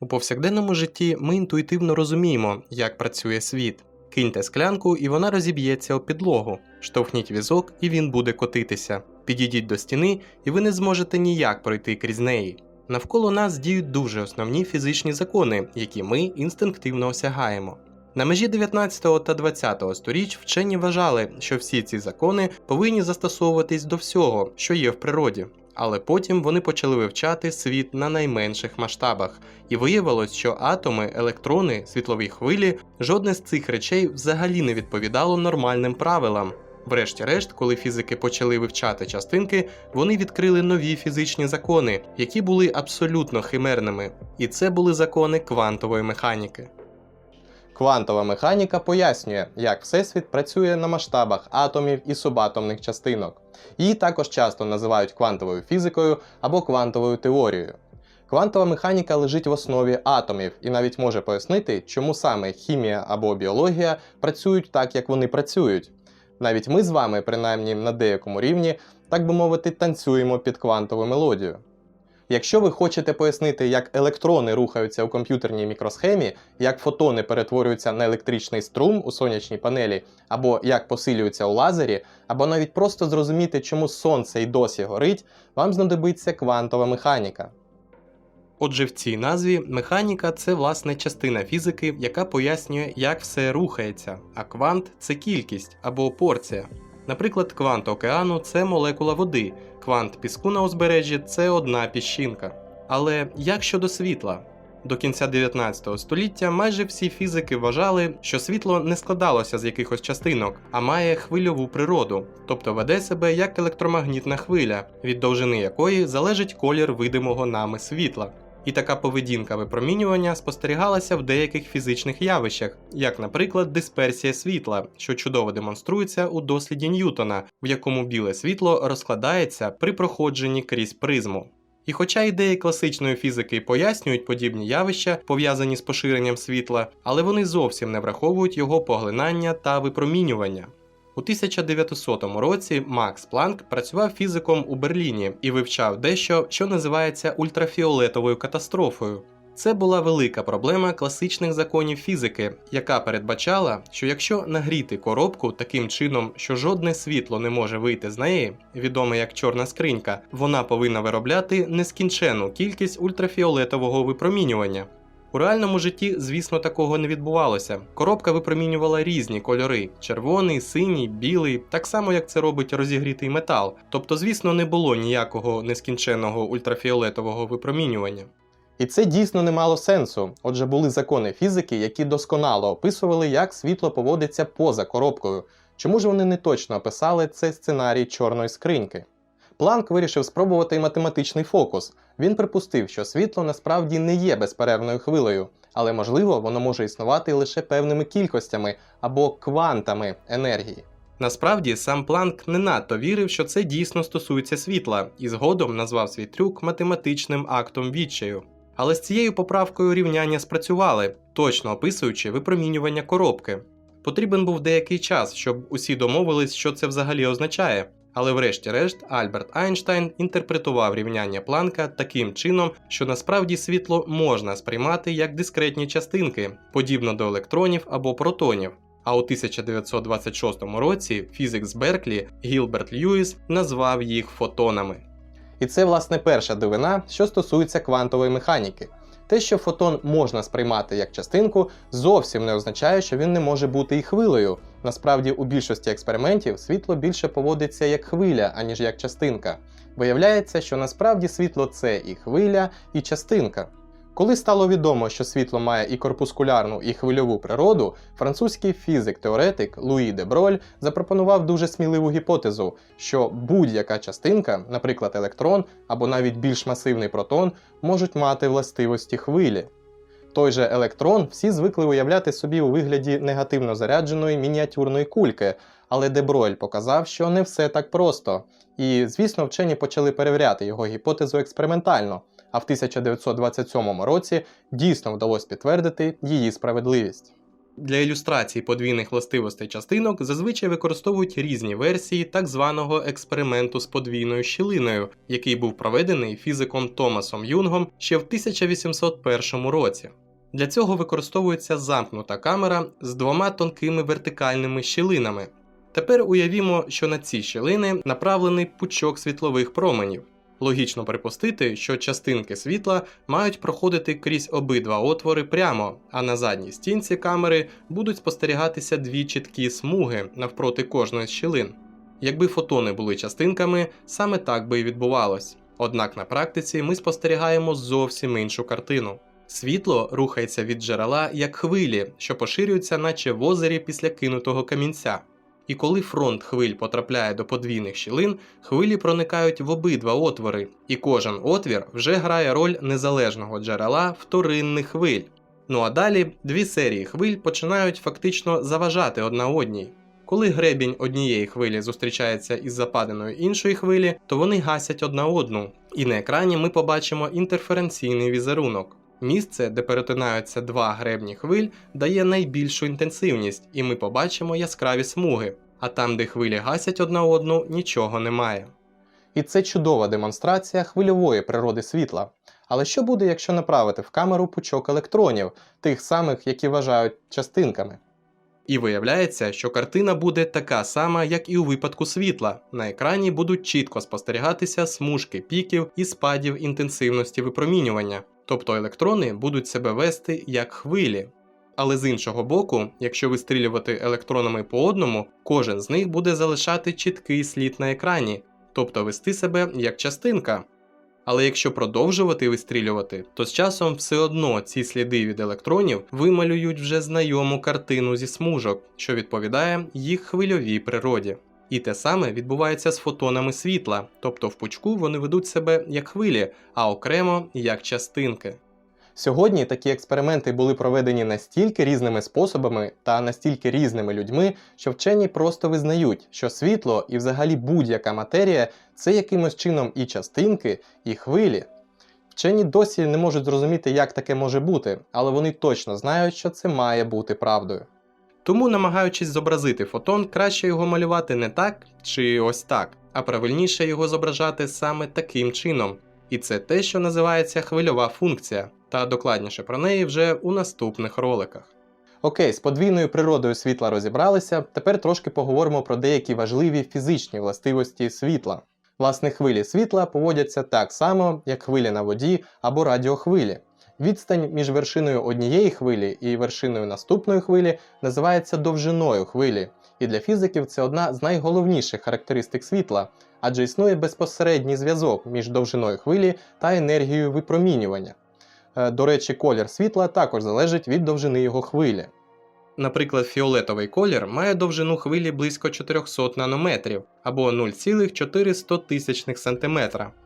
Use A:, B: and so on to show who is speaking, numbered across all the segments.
A: У повсякденному житті ми інтуїтивно розуміємо, як працює світ. Киньте склянку, і вона розіб'ється об підлогу. Штовхніть візок, і він буде котитися. Підійдіть до стіни, і ви не зможете ніяк пройти крізь неї. Навколо нас діють дуже основні фізичні закони, які ми інстинктивно осягаємо. На межі 19 та 20 сторіч вчені вважали, що всі ці закони повинні застосовуватись до всього, що є в природі. Але потім вони почали вивчати світ на найменших масштабах, і виявилось, що атоми, електрони, світлові хвилі, жодне з цих речей взагалі не відповідало нормальним правилам. Врешті-решт, коли фізики почали вивчати частинки, вони відкрили нові фізичні закони, які були абсолютно химерними, і це були закони квантової механіки.
B: Квантова механіка пояснює, як Всесвіт працює на масштабах атомів і субатомних частинок. Її також часто називають квантовою фізикою або квантовою теорією. Квантова механіка лежить в основі атомів і навіть може пояснити, чому саме хімія або біологія працюють так, як вони працюють. Навіть ми з вами, принаймні на деякому рівні, так би мовити, танцюємо під квантову мелодію. Якщо ви хочете пояснити, як електрони рухаються у комп'ютерній мікросхемі, як фотони перетворюються на електричний струм у сонячній панелі, або як посилюються у лазері, або навіть просто зрозуміти, чому сонце й досі горить, вам знадобиться квантова механіка.
A: Отже, в цій назві механіка це власне частина фізики, яка пояснює, як все рухається, а квант це кількість або порція. Наприклад, квант океану це молекула води, квант піску на узбережжі це одна піщинка. Але як щодо світла? До кінця 19 століття майже всі фізики вважали, що світло не складалося з якихось частинок, а має хвильову природу, тобто веде себе як електромагнітна хвиля, від довжини якої залежить колір видимого нами світла. І така поведінка випромінювання спостерігалася в деяких фізичних явищах, як, наприклад, дисперсія світла, що чудово демонструється у досліді Ньютона, в якому біле світло розкладається при проходженні крізь призму. І хоча ідеї класичної фізики пояснюють подібні явища, пов'язані з поширенням світла, але вони зовсім не враховують його поглинання та випромінювання. У 1900 році Макс Планк працював фізиком у Берліні і вивчав дещо, що називається ультрафіолетовою катастрофою. Це була велика проблема класичних законів фізики, яка передбачала, що якщо нагріти коробку таким чином, що жодне світло не може вийти з неї, відоме як чорна скринька, вона повинна виробляти нескінчену кількість ультрафіолетового випромінювання. У реальному житті, звісно, такого не відбувалося. Коробка випромінювала різні кольори: червоний, синій, білий, так само як це робить розігрітий метал. Тобто, звісно, не було ніякого нескінченного ультрафіолетового випромінювання.
B: І це дійсно не мало сенсу. Отже, були закони фізики, які досконало описували, як світло поводиться поза коробкою. Чому ж вони не точно описали цей сценарій чорної скриньки? Планк вирішив спробувати й математичний фокус. Він припустив, що світло насправді не є безперервною хвилею, але можливо воно може існувати лише певними кількостями або квантами енергії.
A: Насправді сам Планк не надто вірив, що це дійсно стосується світла, і згодом назвав свій трюк математичним актом відчаю. Але з цією поправкою рівняння спрацювали, точно описуючи випромінювання коробки. Потрібен був деякий час, щоб усі домовились, що це взагалі означає. Але врешті-решт Альберт Айнштайн інтерпретував рівняння Планка таким чином, що насправді світло можна сприймати як дискретні частинки, подібно до електронів або протонів. А у 1926 році фізик з Берклі Гілберт Льюіс назвав їх фотонами.
B: І це, власне, перша дивина, що стосується квантової механіки. Те, що фотон можна сприймати як частинку, зовсім не означає, що він не може бути і хвилею. Насправді, у більшості експериментів світло більше поводиться як хвиля, аніж як частинка. Виявляється, що насправді світло це і хвиля, і частинка. Коли стало відомо, що світло має і корпускулярну, і хвильову природу, французький фізик-теоретик Луї де Броль запропонував дуже сміливу гіпотезу, що будь-яка частинка, наприклад, електрон або навіть більш масивний протон, можуть мати властивості хвилі. Той же електрон всі звикли уявляти собі у вигляді негативно зарядженої мініатюрної кульки, але Дебройль показав, що не все так просто. І, звісно, вчені почали перевіряти його гіпотезу експериментально, а в 1927 році дійсно вдалося підтвердити її справедливість.
A: Для ілюстрації подвійних властивостей частинок зазвичай використовують різні версії так званого експерименту з подвійною щілиною, який був проведений фізиком Томасом Юнгом ще в 1801 році. Для цього використовується замкнута камера з двома тонкими вертикальними щілинами. Тепер уявімо, що на ці щілини направлений пучок світлових променів. Логічно припустити, що частинки світла мають проходити крізь обидва отвори прямо, а на задній стінці камери будуть спостерігатися дві чіткі смуги навпроти кожної з щілин. Якби фотони були частинками, саме так би і відбувалось. Однак на практиці ми спостерігаємо зовсім іншу картину. Світло рухається від джерела як хвилі, що поширюються, наче в озері після кинутого камінця. І коли фронт хвиль потрапляє до подвійних щілин, хвилі проникають в обидва отвори, і кожен отвір вже грає роль незалежного джерела вторинних хвиль. Ну а далі дві серії хвиль починають фактично заважати одна одній. Коли гребінь однієї хвилі зустрічається із западиною іншої хвилі, то вони гасять одна одну, і на екрані ми побачимо інтерференційний візерунок. Місце, де перетинаються два гребні хвиль, дає найбільшу інтенсивність, і ми побачимо яскраві смуги, а там, де хвилі гасять одна одну, нічого немає.
B: І це чудова демонстрація хвильової природи світла. Але що буде, якщо направити в камеру пучок електронів, тих самих, які вважають частинками?
A: І виявляється, що картина буде така сама, як і у випадку світла. На екрані будуть чітко спостерігатися смужки піків і спадів інтенсивності випромінювання, тобто електрони будуть себе вести як хвилі. Але з іншого боку, якщо вистрілювати електронами по одному, кожен з них буде залишати чіткий слід на екрані, тобто вести себе як частинка. Але якщо продовжувати вистрілювати, то з часом все одно ці сліди від електронів вималюють вже знайому картину зі смужок, що відповідає їх хвильовій природі. І те саме відбувається з фотонами світла, тобто в пучку вони ведуть себе як хвилі, а окремо як частинки.
B: Сьогодні такі експерименти були проведені настільки різними способами та настільки різними людьми, що вчені просто визнають, що світло і взагалі будь-яка матерія це якимось чином і частинки, і хвилі. Вчені досі не можуть зрозуміти, як таке може бути, але вони точно знають, що це має бути правдою.
A: Тому, намагаючись зобразити фотон, краще його малювати не так чи ось так, а правильніше його зображати саме таким чином. І це те, що називається хвильова функція, та докладніше про неї вже у наступних роликах.
B: Окей, з подвійною природою світла розібралися. Тепер трошки поговоримо про деякі важливі фізичні властивості світла. Власне, хвилі світла поводяться так само, як хвилі на воді або радіохвилі. Відстань між вершиною однієї хвилі і вершиною наступної хвилі називається довжиною хвилі, і для фізиків це одна з найголовніших характеристик світла, адже існує безпосередній зв'язок між довжиною хвилі та енергією випромінювання. Е, До речі, колір світла також залежить від довжини його хвилі.
A: Наприклад, фіолетовий колір має довжину хвилі близько 400 нанометрів або 0,04 см,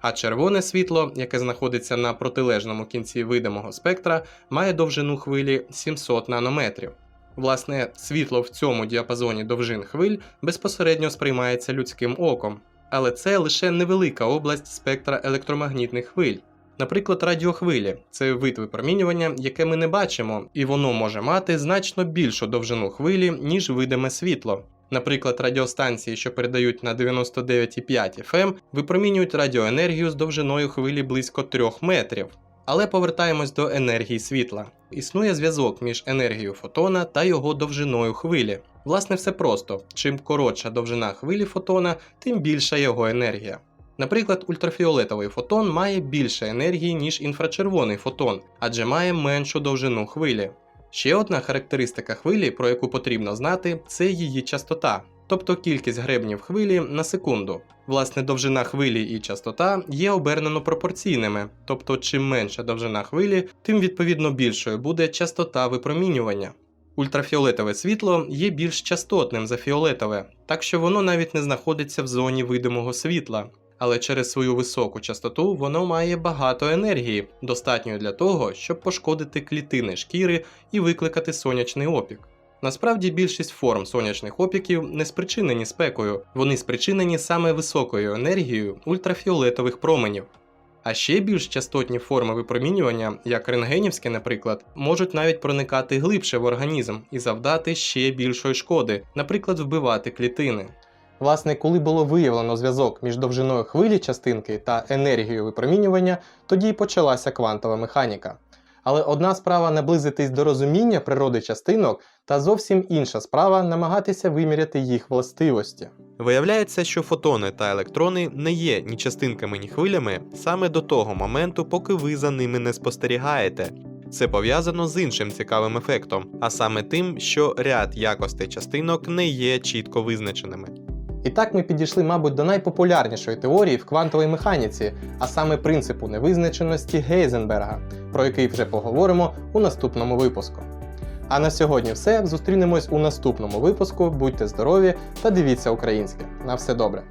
A: а червоне світло, яке знаходиться на протилежному кінці видимого спектра, має довжину хвилі 700 нанометрів. Власне, світло в цьому діапазоні довжин хвиль безпосередньо сприймається людським оком, але це лише невелика область спектра електромагнітних хвиль. Наприклад, радіохвилі це вид випромінювання, яке ми не бачимо, і воно може мати значно більшу довжину хвилі, ніж видиме світло. Наприклад, радіостанції, що передають на 99,5 FM, випромінюють радіоенергію з довжиною хвилі близько 3 метрів. Але повертаємось до енергії світла. Існує зв'язок між енергією фотона та його довжиною хвилі. Власне, все просто: чим коротша довжина хвилі фотона, тим більша його енергія. Наприклад, ультрафіолетовий фотон має більше енергії, ніж інфрачервоний фотон, адже має меншу довжину хвилі. Ще одна характеристика хвилі, про яку потрібно знати, це її частота, тобто кількість гребнів хвилі на секунду. Власне, довжина хвилі і частота є обернено пропорційними, тобто чим менша довжина хвилі, тим відповідно більшою буде частота випромінювання. Ультрафіолетове світло є більш частотним за фіолетове, так що воно навіть не знаходиться в зоні видимого світла, але через свою високу частоту воно має багато енергії, достатньої для того, щоб пошкодити клітини шкіри і викликати сонячний опік. Насправді більшість форм сонячних опіків не спричинені спекою, вони спричинені саме високою енергією ультрафіолетових променів. А ще більш частотні форми випромінювання, як рентгенівське, наприклад, можуть навіть проникати глибше в організм і завдати ще більшої шкоди, наприклад, вбивати клітини.
B: Власне, коли було виявлено зв'язок між довжиною хвилі частинки та енергією випромінювання, тоді й почалася квантова механіка. Але одна справа наблизитись до розуміння природи частинок, та зовсім інша справа намагатися виміряти їх властивості.
C: Виявляється, що фотони та електрони не є ні частинками, ні хвилями саме до того моменту, поки ви за ними не спостерігаєте. Це пов'язано з іншим цікавим ефектом, а саме тим, що ряд якостей частинок не є чітко визначеними.
B: І так ми підійшли, мабуть, до найпопулярнішої теорії в квантовій механіці, а саме принципу невизначеності Гейзенберга, про який вже поговоримо у наступному випуску. А на сьогодні все. Зустрінемось у наступному випуску. Будьте здорові та дивіться українське. На все добре!